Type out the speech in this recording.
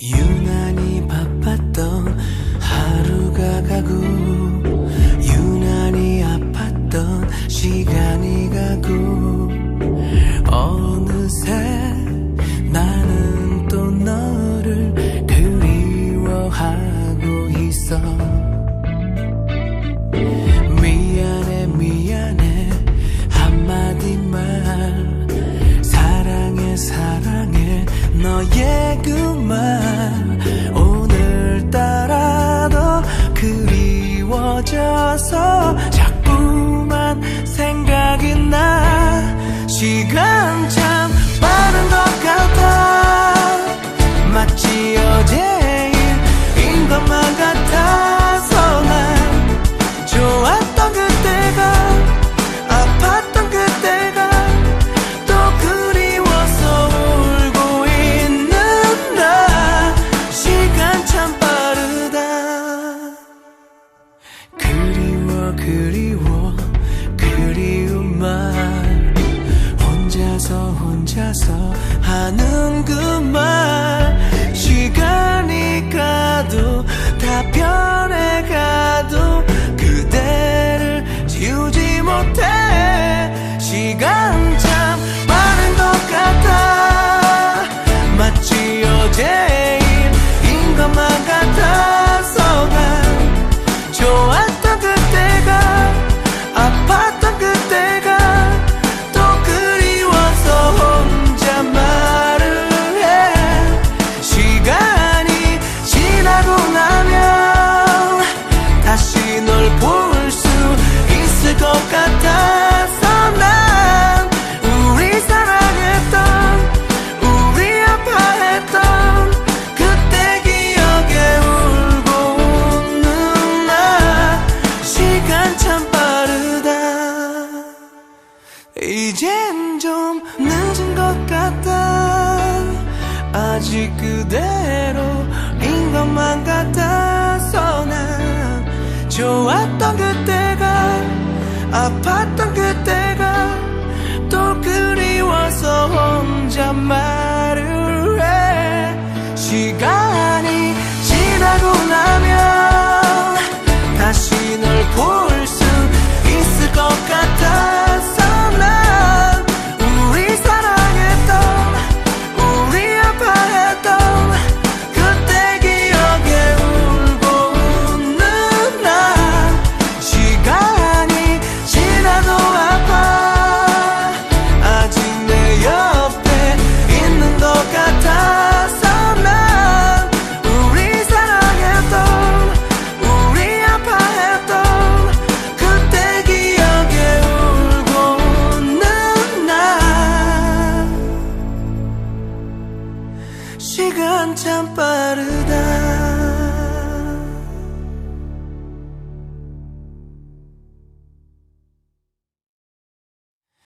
유난히 바빴던 하루가 가고 유난히 아팠던 시간이 가고 어느새 나는 또 너를 그리워하고 있어. so 그리워 그리움만 혼자서 혼자서 하는 그 말. 시간이 가도 다 변해가도 그대를 지우지 못해. 시간 이젠 좀 늦은 것 같아. 아직 그대로인 것만 같아서 난 좋았던 그때가 아팠던 그때. 한참 빠르다.